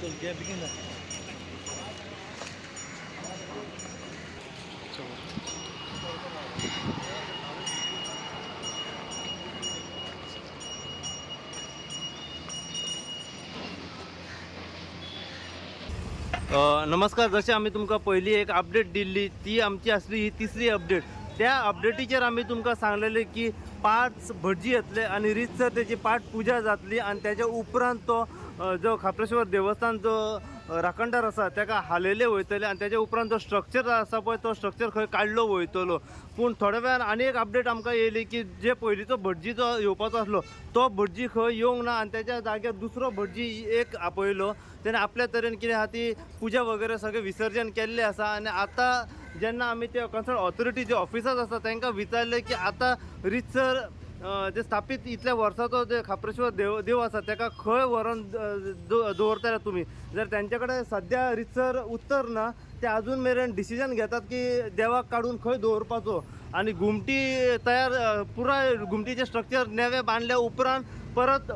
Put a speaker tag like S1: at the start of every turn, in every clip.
S1: चल घ्या बेगीन जा.
S2: अ, नमस्कार जसे आम्ही तुमका पहिली एक अपडेट दिली ती आमची असली ही तिसरी अपडेट त्या अपडेटीचेर आम्ही तुमका सांगलेले की पाच भटजी येतले आणि रितसर त्याची पाठ पूजा जातली आणि त्याच्या उपरांत तो जो खापरेश्वर देवस्थान जो राखणदार आसा ताका हालयले वयतले आणि त्याच्या उपरांत जो स्ट्रक्चर आसा पळय तो स्ट्रक्चर खंय काडलो वयतलो. पूण थोड्या वेळान आनी एक अपडेट आमकां येयली की जे पयलींचो भटजी जो येवपाचो आसलो तो भटजी खंय येवंक ना आणि त्याच्या जाग्यार दुसरो भटजी एक आपयलो त्याने आपल्या तरेन कितें आहा ती पुजा वगैरे सगळें विसर्जन केल्लें आसा आनी आतां जेन्ना आमी ते कन्सर्न ऑथॉरिटी जे ऑफिसर्स आसा तांकां विचारलें की आतां रितसर जे स्थापीत इतल्या वर्साचो जे खापरेश्वर देव देव आसा ताका खंय व्हरोन अ, दवरतले तुमी जर त्यांच्या कडेन सद्या रितसर उत्तर ना ते अजून मेरेन डिसिजन घेतात की देवाक काडून खंय दवरपाचो आनी घुमटी तयार पुराय घुमटीचें स्ट्रक्चर नेवें बांदल्या उपरांत परत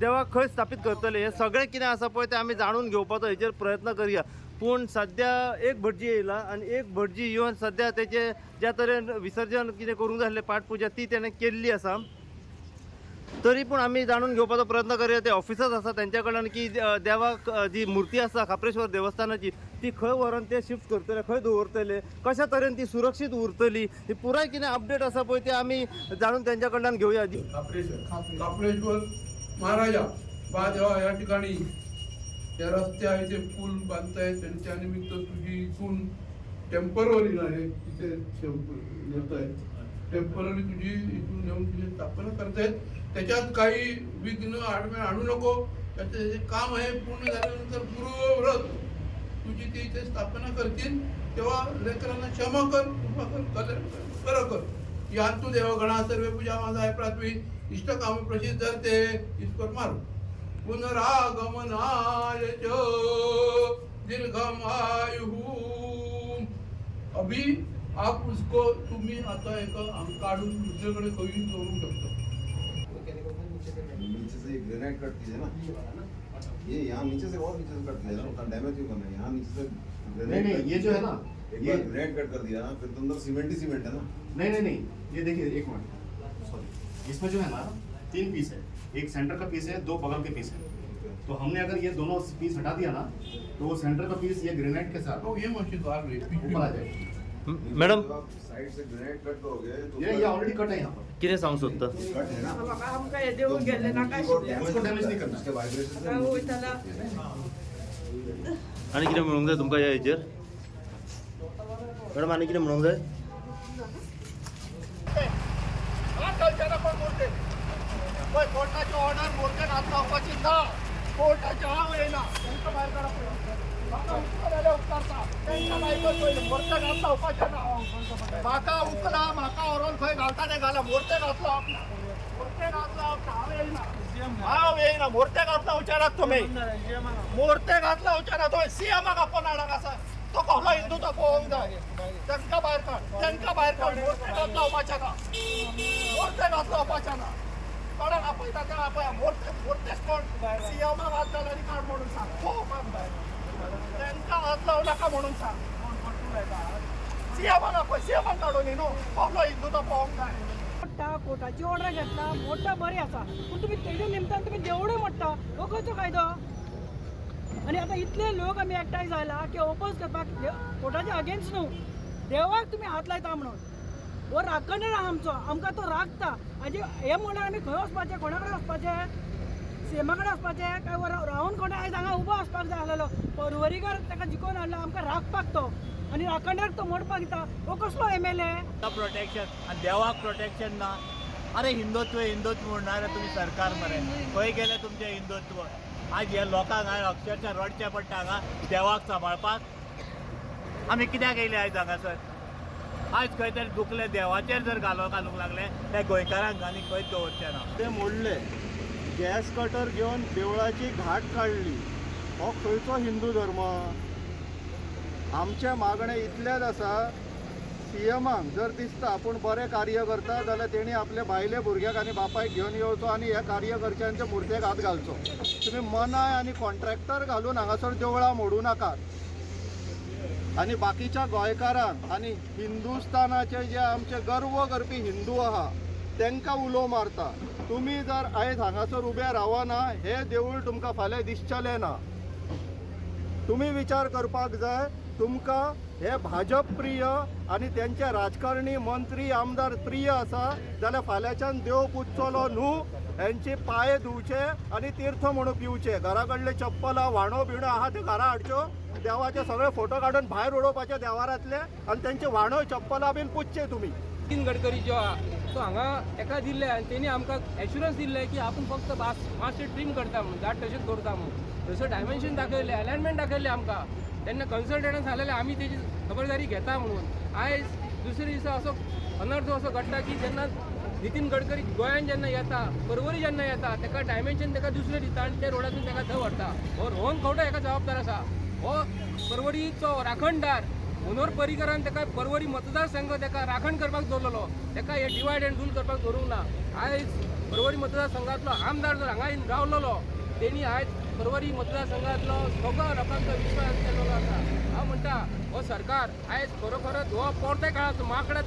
S2: देवाक खंय स्थापीत करतले. हे सगळें कितें आसा पळय तें आमी जाणून घेवपाचो हेचेर प्रयत्न करया. पूण सद्या एक भटजी येयला आनी एक भटजी येवन सद्या तेचे ज्या तरेन विसर्जन कितें करूंक जाय आसलें पाठपुजा ती तेणें केल्ली आसा तरी पूण आमी जाणून घेवपाचो प्रयत्न करया. ते ऑफिसर्स आसा तेंच्या कडल्यान की देवाक जी मुर्ती आसा खापरेश्वर देवस्थानाची ती खंय व्हरोन ते शिफ्ट करतले खंय दवरतले कशा तरेन ती सुरक्षीत उरतली ही पुराय कितें अपडेट आसा पळय ते आमी जाणून तेंच्या कडल्यान घेवया
S3: काप्रेश्वर महाराजा. बा देवा या ठिकाणी या रस्त्या इथे पूल बांधतायत त्यांच्या निमित्त तुझी इथून टेंपररी आहे तिथे येत आहे टेंपररी तुझी इथून येऊन तुझी स्थापना करतायत. त्याच्यात काही विघ्न आडमे आणू नको. त्याचं जे काम आहे पूर्ण झाल्यानंतर पूर्वव्रत तुझी ती इथे स्थापना करतील. तेव्हा लेकरांना क्षमा कर कृपा कर कल्याण कर कर. या तू देवगणा सर्व पूजा माझा आहे प्राथमिक. इष्ट काम प्रसिद्ध ते ईश्वर मारू. पुनरागमनाय च। दीर्घम अभी आप उसको तुम्ही आता एक अंग काढून दुसरीकडे कवी जोडू शकतो.
S4: नीचे से ग्रेनाइट कट कीजिए ना. ये यहाँ नीचे से और नीचे से कट कीजिए ना. उतना डैमेज क्यों करना है यहाँ नीचे से
S5: नहीं, नहीं, ये जो है ना, ये-
S4: ग्रेनाइट कट कर दिया ना फिर तो अंदर सीमेंट ही सीमेंट है ना.
S5: नहीं नहीं नहीं. ये देखिए एक मिनट सॉरी इसमें जो है ना तीन पीस है. एक सेंटर का पीस है दो बगल के पीस है। तो हमने अगर ये दोनों पीस हटा दिया ना तो वो सेंटर का पीस ये ग्रेनाइट के साथ
S3: हो हे मशीन लागले
S5: ऊपर आ जाएगा।
S2: मॅडम।
S4: जब आप साइड से ग्रेनाइट कट करोगे तो
S5: ये ये ऑलरेडी कट है यहाँ पर।
S2: कितें सांगू
S4: कट है? ना?
S6: बाबा हे। गेले
S5: उसको डैमेज नहीं
S4: उसके
S6: काय
S2: म्हणूंक जाय तुमकां हेचेर मॅडम म्हणूंक जाय
S3: कोर्टाची ऑर्डर मोर्चे नाचवपाची ना कोर्टाच्या हांव येना तांकां भायर काडा पळय उपकारता तांकां भायर ना म्हाका उकला म्हाका व्हरोन खंय घालता ते घाला. मोर्चे घातलो आपणा मोर्चे घातलो हांव येयना हांव येयना मोर्चे घातला विचारात तुमी मोर्ते घातला विचारात तुमी सीएमाक आपण हाडाक आसा तो कसलो हिंदू तो पळोवंक जाय तांकां भायर काड तांकां भायर काड मोर्चे घातलो वपाचें ना मोर्चे घातलो ना कोणाक आपयता ते आपया मोर्चे मोर्तेच कोण सीएमाक हात घाल आनी काड म्हणून सांग. हो भायर तांकां हात लावं म्हणून सांग. कोण कोण उलयता सीएमाक आपय सीएमाक न्ही न्हू हिंदू तर पाहून जाय
S6: मोठा कोर्टाची ऑर्डर घेतला मोठा बरी आसा पूण तुमी तेजे निमतान तुमी देवळूय मोडटा हो खंयचो कायदो? आनी आतां इतले लोक आमी एकठांय जाला की ओपोज करपाक कोटाचे कोर्टाच्या अगेन्स्ट न्हू देवाक तुमी हात लायता म्हणून. वो राखणदार आमचो. आमकां तो राखता. आनी हे म्हणून आमी खंय वचपाचें कोणा कडेन वचपाचें? सेमा कडेन वचपाचें? काय वर रावन कोणा आयज हांगा उबो आसपाक जाय आसलेलो परवरीकार ताका जिखोवन हाडलो आमकां राखपाक तो. आनी राखणदार तो मोडपाक दिता. हो कसलो एम एल ए
S1: प्रोटेक्शन आनी देवाक प्रोटेक्शन ना. अरे हिंदुत्व हिंदुत्व म्हणणारे तुम्ही सरकार मरे. खंय गेले तुमचे हिंदुत्व? आज हे लोकांक हांगा अक्षरशः रडचें पडटा हांगा. देवाक सांबाळपाक आमी कित्याक येयले आयज हांगासर? आज खंय तरी दुखले देवाचेर जर घालो घालूंक लागले ते गोंयकारांक आनी खंयच दवरचे ना.
S2: ते मोडले. गॅस कटर घेवन देवळाची घाट काडली हो खंयचो हिंदू धर्म? आमचे मागणे इतलेच आसा.
S7: सी एमाक जर दिसता आपूण बरें कार्य करता जाल्यार तेणी आपले भायले भुरग्याक आनी बापायक घेवन येवचो आनी हे कार्यकर्त्यांच्या मुर्तेक हात घालचो. तुमी मनाय आनी कॉन्ट्रॅक्टर घालून हांगासर देवळां मोडूं नाकात. आनी बाकीच्या गोंयकारांक आनी हिंदुस्तानाचे जे आमचे गर्व करपी हिंदू आहा तांकां उलो मारता. तुमी जर आयज हांगासर उबे रावना हे देवूळ तुमकां फाल्यां दिसचलें ना. तुम्ही विचार करपाक जाय तुमकां हे भाजप प्रिय आनी तेंचे राजकारणी मंत्री आमदार प्रिय आसा जाल्यार फाल्यांच्यान देव पुजचलो न्हू. हेंचे पांय धुवचे आनी तीर्थ म्हणून पिवचे घरा कडले चप्पलां व्हाणो बिणो आहा त्यो घरा हाडच्यो देवाचे सगळे फोटो काडून भायर उडोवपाचे देवारांतले आनी तेंचे व्हाणो चप्पलां बीन पुजचे तुमी
S8: नितीन गडकरी जो आहा तो हांगा एका दिल्ले आनी तेणी आमकां एश्युरन्स दिल्ले की आपूण फक्त मास मातशें ट्रीम करता म्हणून दाट तशेंच करता म्हणून. थंयसर डायमेन्शन दाखयले अलायनमेंट दाखयले आमकां. तेन्ना कन्सल्टंटान सांगलेले आमी तेजी खबरदारी घेता म्हणून. आयज दुसरे दिसा असो अनर्थ असो घडटा की जेन्ना नितीन गडकरी गोंयान जेन्ना येता परवरी जेन्ना येता तेका डायमेन्शन तेका दुसरें दिता आनी ते रोडातून तेका थंय व्हरता हो रोहन खंवटो हेका जबाबदार आसा हो परवरीचो राखणदार मनोहर पर्रीकरान तेका परवरी मतदारसंघ तेका राखण करपाक दवरलेलो तेका हे डिवायड एंड रूल करपाक दवरूंक ना. आयज परवरी मतदारसंघातलो आमदार जर हांगा येवन रावलेलो तेणी आयज परवरी मतदारसंघातलो सगळो लोकांचो विश्वास केलेलो आसा. हांव म्हणटा हो सरकार आयज खरोखरच हो पोरते काळाचो माकडा